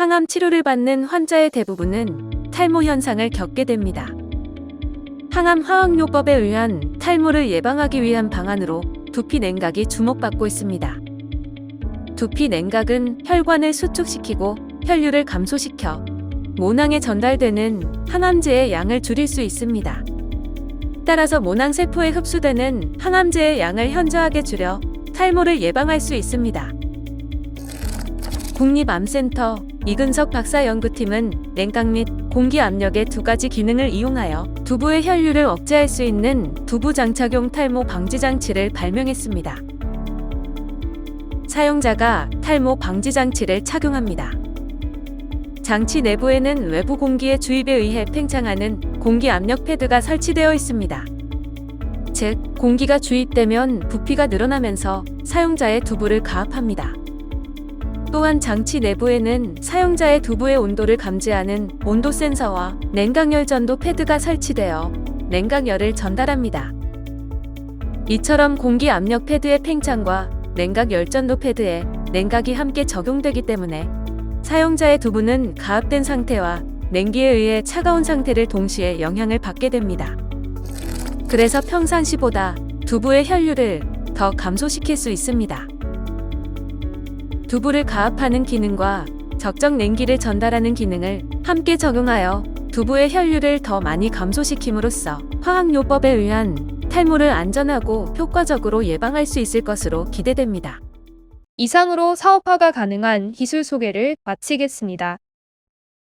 항암 치료를 받는 환자의 대부분은 탈모 현상을 겪게 됩니다. 항암 화학요법에 의한 탈모를 예방하기 위한 방안으로 두피 냉각이 주목받고 있습니다. 두피 냉각은 혈관을 수축시키고 혈류를 감소시켜 모낭에 전달되는 항암제의 양을 줄일 수 있습니다. 따라서 모낭 세포에 흡수되는 항암제의 양을 현저하게 줄여 탈모를 예방할 수 있습니다. 국립암센터 이근석 박사 연구팀은 냉각 및 공기 압력의 두 가지 기능을 이용하여 두부의 혈류를 억제할 수 있는 두부 장착용 탈모 방지 장치를 발명했습니다. 사용자가 탈모 방지 장치를 착용합니다. 장치 내부에는 외부 공기의 주입에 의해 팽창하는 공기 압력 패드가 설치되어 있습니다. 즉, 공기가 주입되면 부피가 늘어나면서 사용자의 두부를 가압합니다. 또한 장치 내부에는 사용자의 두부의 온도를 감지하는 온도 센서와 냉각열 전도 패드가 설치되어 냉각열을 전달합니다. 이처럼 공기 압력 패드의 팽창과 냉각 열전도 패드에 냉각이 함께 적용되기 때문에 사용자의 두부는 가압된 상태와 냉기에 의해 차가운 상태를 동시에 영향을 받게 됩니다. 그래서 평상시보다 두부의 혈류를 더 감소시킬 수 있습니다. 두부를 가압하는 기능과 적정 냉기를 전달하는 기능을 함께 적용하여 두부의 혈류를 더 많이 감소시킴으로써 화학요법에 의한 탈모를 안전하고 효과적으로 예방할 수 있을 것으로 기대됩니다. 이상으로 사업화가 가능한 기술 소개를 마치겠습니다.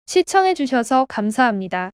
시청해주셔서 감사합니다.